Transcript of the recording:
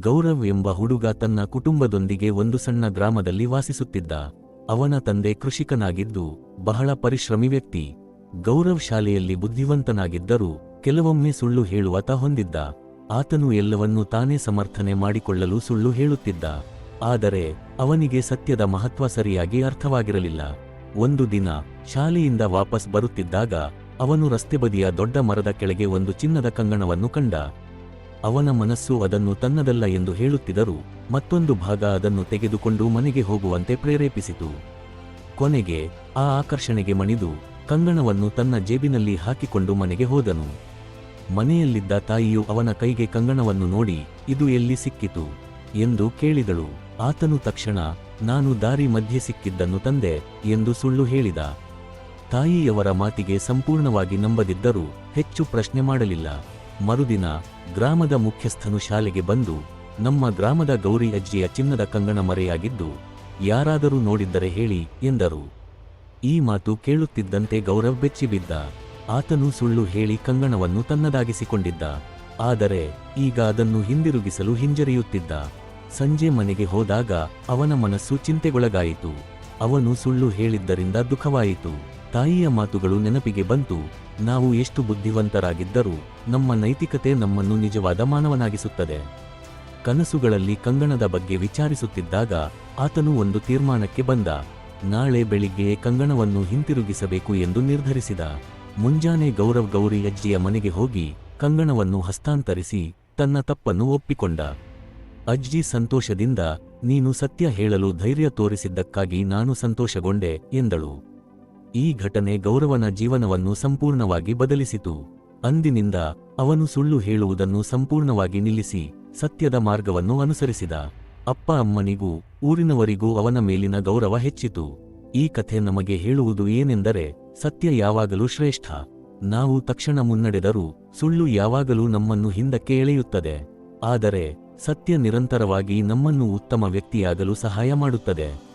ಗೌರವ್ ಎಂಬ ಹುಡುಗ ತನ್ನ ಕುಟುಂಬದೊಂದಿಗೆ ಒಂದು ಸಣ್ಣ ಗ್ರಾಮದಲ್ಲಿ ವಾಸಿಸುತ್ತಿದ್ದ. ಅವನ ತಂದೆ ಕೃಷಿಕನಾಗಿದ್ದು, ಬಹಳ ಪರಿಶ್ರಮಿ ವ್ಯಕ್ತಿ. ಗೌರವ್ ಶಾಲೆಯಲ್ಲಿ ಬುದ್ಧಿವಂತನಾಗಿದ್ದರೂ, ಕೆಲವೊಮ್ಮೆ ಸುಳ್ಳು ಹೇಳುವತ ಹೊಂದಿದ್ದ. ಆತನು ಎಲ್ಲವನ್ನೂ ತಾನೇ ಸಮರ್ಥನೆ ಮಾಡಿಕೊಳ್ಳಲು ಸುಳ್ಳು ಹೇಳುತ್ತಿದ್ದ. ಆದರೆ, ಅವನಿಗೆ ಸತ್ಯದ ಮಹತ್ವ ಸರಿಯಾಗಿ ಅರ್ಥವಾಗಿರಲಿಲ್ಲ. ಒಂದು ದಿನ, ಶಾಲೆಯಿಂದ ವಾಪಸ್ ಬರುತ್ತಿದ್ದಾಗ, ಅವನು ರಸ್ತೆ ಬದಿಯ ದೊಡ್ಡ ಮರದ ಕೆಳಗೆ ಒಂದು ಚಿನ್ನದ ಕಂಗಣವನ್ನು ಕಂಡ. ಅವನ ಮನಸ್ಸು ಅದನ್ನು ತನ್ನದಲ್ಲ ಎಂದು ಹೇಳುತ್ತಿದ್ದರು ಮತ್ತೊಂದು ಭಾಗ ಅದನ್ನು ತೆಗೆದುಕೊಂಡು ಮನೆಗೆ ಹೋಗುವಂತೆ ಪ್ರೇರೇಪಿಸಿತು. ಕೊನೆಗೆ ಆ ಆಕರ್ಷಣೆಗೆ ಮಣಿದು ಕಂಗಣವನ್ನು ತನ್ನ ಜೇಬಿನಲ್ಲಿ ಹಾಕಿಕೊಂಡು ಮನೆಗೆ ಹೋದನು. ಮನೆಯಲ್ಲಿದ್ದ ತಾಯಿಯು ಅವನ ಕೈಗೆ ಕಂಗಣವನ್ನು ನೋಡಿ, ಇದು ಎಲ್ಲಿ ಸಿಕ್ಕಿತು? ಎಂದು ಕೇಳಿದಳು. ಆತನು ತಕ್ಷಣ, ನಾನು ದಾರಿ ಮಧ್ಯೆ ಸಿಕ್ಕಿದ್ದನ್ನು ತಂದೆ ಎಂದು ಸುಳ್ಳು ಹೇಳಿದ. ತಾಯಿಯವರ ಮಾತಿಗೆ ಸಂಪೂರ್ಣವಾಗಿ ನಂಬದಿದ್ದರೂ ಹೆಚ್ಚು ಪ್ರಶ್ನೆ ಮಾಡಲಿಲ್ಲ. ಮರುದಿನ ಗ್ರಾಮದ ಮುಖ್ಯಸ್ಥನು ಶಾಲೆಗೆ ಬಂದು ನಮ್ಮ ಗ್ರಾಮದ ಗೌರಿ ಅಜ್ಜಿಯ ಚಿನ್ನದ ಕಂಗಣ ಮರೆಯಾಗಿದ್ದು, ಯಾರಾದರೂ ನೋಡಿದ್ದರೆ ಹೇಳಿ ಎಂದರು. ಈ ಮಾತು ಕೇಳುತ್ತಿದ್ದಂತೆ ಗೌರವ್ ಬೆಚ್ಚಿಬಿದ್ದ. ಆತನು ಸುಳ್ಳು ಹೇಳಿ ಕಂಗಣವನ್ನು ತನ್ನದಾಗಿಸಿಕೊಂಡಿದ್ದ. ಆದರೆ ಈಗ ಅದನ್ನು ಹಿಂದಿರುಗಿಸಲು ಹಿಂಜರಿಯುತ್ತಿದ್ದ. ಸಂಜೆ ಮನೆಗೆ ಹೋದಾಗ ಅವನ ಮನಸ್ಸು ಚಿಂತೆಗೊಳಗಾಯಿತು. ಅವನು ಸುಳ್ಳು ಹೇಳಿದ್ದರಿಂದ ದುಃಖವಾಯಿತು. ತಾಯಿಯ ಮಾತುಗಳು ನೆನಪಿಗೆ ಬಂತು. ನಾವು ಎಷ್ಟು ಬುದ್ಧಿವಂತರಾಗಿದ್ದರೂ ನಮ್ಮ ನೈತಿಕತೆ ನಮ್ಮನ್ನು ನಿಜವಾದ ಮಾನವನಾಗಿಸುತ್ತದೆ. ಕನಸುಗಳಲ್ಲಿ ಕಂಗಣದ ಬಗ್ಗೆ ವಿಚಾರಿಸುತ್ತಿದ್ದಾಗ ಆತನು ಒಂದು ತೀರ್ಮಾನಕ್ಕೆ ಬಂದ. ನಾಳೆ ಬೆಳಿಗ್ಗೆಯೇ ಕಂಗಣವನ್ನು ಹಿಂತಿರುಗಿಸಬೇಕು ಎಂದು ನಿರ್ಧರಿಸಿದ. ಮುಂಜಾನೆ ಗೌರವ್ ಗೌರಿ ಅಜ್ಜಿಯ ಮನೆಗೆ ಹೋಗಿ ಕಂಗಣವನ್ನು ಹಸ್ತಾಂತರಿಸಿ ತನ್ನ ತಪ್ಪನ್ನು ಒಪ್ಪಿಕೊಂಡ. ಅಜ್ಜಿ ಸಂತೋಷದಿಂದ, ನೀನು ಸತ್ಯ ಹೇಳಲು ಧೈರ್ಯ ತೋರಿಸಿದ್ದಕ್ಕಾಗಿ ನಾನು ಸಂತೋಷಗೊಂಡೆ, ಎಂದಳು. ಈ ಘಟನೆ ಗೌರವನ ಜೀವನವನ್ನು ಸಂಪೂರ್ಣವಾಗಿ ಬದಲಿಸಿತು. ಅಂದಿನಿಂದ ಅವನು ಸುಳ್ಳು ಹೇಳುವುದನ್ನು ಸಂಪೂರ್ಣವಾಗಿ ನಿಲ್ಲಿಸಿ ಸತ್ಯದ ಮಾರ್ಗವನ್ನು ಅನುಸರಿಸಿದ. ಅಪ್ಪ ಅಮ್ಮನಿಗೂ ಊರಿನವರಿಗೂ ಅವನ ಮೇಲಿನ ಗೌರವ ಹೆಚ್ಚಿತು. ಈ ಕಥೆ ನಮಗೆ ಹೇಳುವುದು ಏನೆಂದರೆ ಸತ್ಯ ಯಾವಾಗಲೂ ಶ್ರೇಷ್ಠ. ನಾವು ತಕ್ಷಣ ಮುನ್ನಡೆದರೂ ಸುಳ್ಳು ಯಾವಾಗಲೂ ನಮ್ಮನ್ನು ಹಿಂದಕ್ಕೆ ಎಳೆಯುತ್ತದೆ. ಆದರೆ ಸತ್ಯ ನಿರಂತರವಾಗಿ ನಮ್ಮನ್ನು ಉತ್ತಮ ವ್ಯಕ್ತಿಯಾಗಲು ಸಹಾಯ ಮಾಡುತ್ತದೆ.